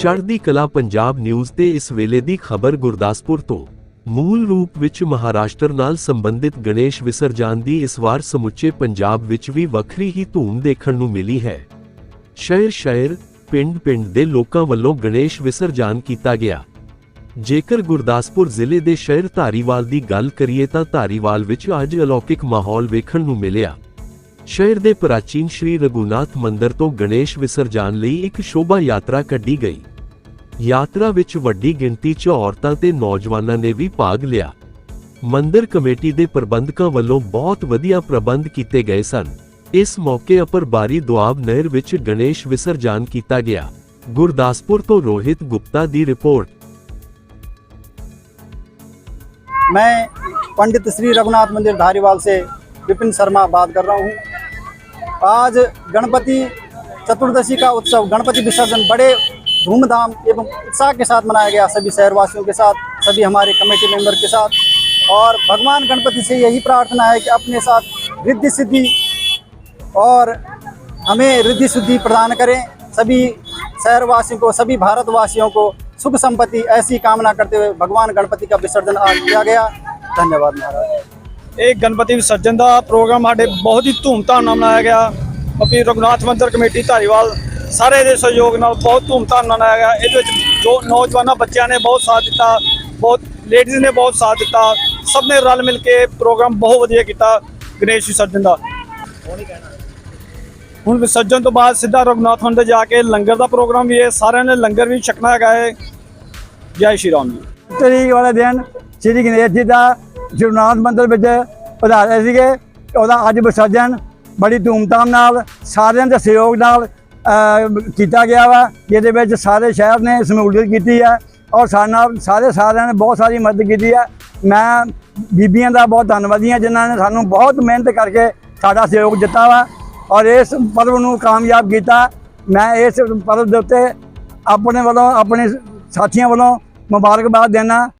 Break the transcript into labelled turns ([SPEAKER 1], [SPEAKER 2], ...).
[SPEAKER 1] ਚੜ੍ਹਦੀ ਕਲਾ ਪੰਜਾਬ ਨਿਊਜ਼ ਤੇ ਇਸ ਵੇਲੇ ਦੀ ਖਬਰ ਗੁਰਦਾਸਪੁਰ ਤੋਂ। ਮੂਲ ਰੂਪ ਵਿੱਚ ਮਹਾਰਾਸ਼ਟਰ ਨਾਲ ਸੰਬੰਧਿਤ ਗਣੇਸ਼ ਵਿਸਰਜਨ ਦੀ ਇਸ ਵਾਰ ਸਮੁੱਚੇ ਪੰਜਾਬ ਵਿੱਚ ਵੀ ਵੱਖਰੀ ਹੀ ਧੂਮ ਦੇਖਣ ਨੂੰ ਮਿਲੀ ਹੈ। ਸ਼ਹਿਰ ਸ਼ਹਿਰ, ਪਿੰਡ ਪਿੰਡ ਦੇ ਲੋਕਾਂ ਵੱਲੋਂ ਗਣੇਸ਼ ਵਿਸਰਜਨ ਕੀਤਾ ਗਿਆ। ਜੇਕਰ ਗੁਰਦਾਸਪੁਰ ਜ਼ਿਲ੍ਹੇ ਦੇ ਸ਼ਹਿਰ ਧਾਰੀਵਾਲ ਦੀ ਗੱਲ ਕਰੀਏ ਤਾਂ ਧਾਰੀਵਾਲ ਵਿੱਚ ਅੱਜ ਅਲੌਕਿਕ ਮਾਹੌਲ ਵੇਖਣ ਨੂੰ ਮਿਲਿਆ। ਸ਼ਹਿਰ ਦੇ ਪ੍ਰਾਚੀਨ ਸ਼੍ਰੀ ਰਘੁਨਾਥ ਮੰਦਿਰ ਤੋਂ ਗਣੇਸ਼ ਵਿਸਰਜਨ ਲਈ ਇੱਕ ਸ਼ੋਭਾ ਯਾਤਰਾ ਕੱਢੀ ਗਈ। ਯਾਤਰਾ ਵਿੱਚ ਵੱਡੀ ਗਿਣਤੀ 'ਚ ਔਰਤਾਂ ਤੇ ਨੌਜਵਾਨਾਂ ਨੇ ਵੀ ਭਾਗ ਲਿਆ ਮੰਦਿਰ ਕਮੇਟੀ ਦੇ ਪ੍ਰਬੰਧਕਾਂ ਵੱਲੋਂ ਬਹੁਤ ਵਧੀਆ ਪ੍ਰਬੰਧ ਕੀਤੇ ਗਏ ਸਨ ਇਸ ਮੌਕੇ ਅਪਰ ਬਾਰੀ ਦੁਆਬ ਨਹਿਰ ਵਿੱਚ ਗਣੇਸ਼ ਵਿਸਰਜਨ ਕੀਤਾ ਗਿਆ ਗੁਰਦਾਸਪੁਰ ਤੋਂ ਰੋਹਿਤ ਗੁਪਤਾ ਦੀ ਰਿਪੋਰਟ
[SPEAKER 2] मैं पंडित श्री रघुनाथ मंदिर धारीवाल से विपिन शर्मा बात कर रहा हूँ आज गणपति चतुर्दशी का उत्सव गणपति विसर्जन बड़े धूमधाम एवं उत्साह के साथ मनाया गया सभी शहरवासियों के साथ सभी हमारे कमेटी मेंबर के साथ और भगवान गणपति से यही प्रार्थना है कि अपने साथ रिद्धि सिद्धि और हमें रिद्धि सिद्धि प्रदान करें सभी शहरवासियों को सभी भारतवासियों को सुख संपत्ति ऐसी कामना करते हुए भगवान गणपति का विसर्जन आज किया गया धन्यवाद महाराज
[SPEAKER 3] ਇਹ ਗਣਪਤੀ ਵਿਸਰਜਨ ਦਾ ਪ੍ਰੋਗਰਾਮ ਸਾਡੇ ਬਹੁਤ ਹੀ ਧੂਮਧਾਮ ਨਾਲ ਮਨਾਇਆ ਗਿਆ ਬਾਕੀ ਰਘੁਨਾਥ ਮੰਦਿਰ ਕਮੇਟੀ ਧਾਰੀਵਾਲ ਸਾਰੇ ਦੇ ਸਹਿਯੋਗ ਨਾਲ ਬਹੁਤ ਧੂਮਧਾਮ ਨਾਲ ਮਨਾਇਆ ਗਿਆ। ਇਹਦੇ ਵਿੱਚ ਜੋ ਨੌਜਵਾਨਾਂ, ਬੱਚਿਆਂ ਨੇ ਬਹੁਤ ਸਾਥ ਦਿੱਤਾ, ਬਹੁਤ ਲੇਡੀਜ਼ ਨੇ ਬਹੁਤ ਸਾਥ ਦਿੱਤਾ, ਸਭ ਨੇ ਰਲ ਮਿਲ ਕੇ ਪ੍ਰੋਗਰਾਮ ਬਹੁਤ ਵਧੀਆ ਕੀਤਾ ਗਣੇਸ਼ ਵਿਸਰਜਨ ਦਾ। ਹੁਣ ਵਿਸਰਜਨ ਤੋਂ ਬਾਅਦ ਸਿੱਧਾ ਰਘੁਨਾਥ ਮੰਦਿਰ ਜਾ ਕੇ ਲੰਗਰ ਦਾ ਪ੍ਰੋਗਰਾਮ ਵੀ ਹੈ। ਸਾਰਿਆਂ ਨੇ ਲੰਗਰ ਵੀ ਛਕਣਾ ਹੈਗਾ ਹੈ। ਜੈ ਸ਼੍ਰੀ ਰਾਮ ਜੀ।
[SPEAKER 4] ਤਰੀਕ ਵਾਲੇ ਦਿਨ ਸ੍ਰੀ ਗਣੇਸ਼ ਜੀ ਦਾ ਜਗਨਨਾਥ ਮੰਦਰ ਵਿੱਚ ਪਧਾਰੇ ਸੀਗੇ। ਉਹਦਾ ਅੱਜ ਵਿਸਰਜਨ ਬੜੀ ਧੂਮਧਾਮ ਨਾਲ, ਸਾਰਿਆਂ ਦੇ ਸਹਿਯੋਗ ਨਾਲ ਕੀਤਾ ਗਿਆ ਵਾ, ਜਿਹਦੇ ਵਿੱਚ ਸਾਰੇ ਸ਼ਹਿਰ ਨੇ ਸਮੂਲੀਅਤ ਕੀਤੀ ਹੈ ਔਰ ਸਾਡੇ ਨਾਲ ਸਾਰੇ ਸਾਰਿਆਂ ਨੇ ਬਹੁਤ ਸਾਰੀ ਮਦਦ ਕੀਤੀ ਹੈ ਮੈਂ ਬੀਬੀਆਂ ਦਾ ਬਹੁਤ ਧੰਨਵਾਦੀ ਹਾਂ, ਜਿਨ੍ਹਾਂ ਨੇ ਸਾਨੂੰ ਬਹੁਤ ਮਿਹਨਤ ਕਰਕੇ ਸਾਡਾ ਸਹਿਯੋਗ ਦਿੱਤਾ ਵਾ ਔਰ ਇਸ ਪਰਵ ਨੂੰ ਕਾਮਯਾਬ ਕੀਤਾ। ਮੈਂ ਇਸ ਪਰਵ ਦੇ ਉੱਤੇ ਆਪਣੇ ਵੱਲੋਂ, ਆਪਣੇ ਸਾਥੀਆਂ ਵੱਲੋਂ ਮੁਬਾਰਕਬਾਦ ਦੇਣਾ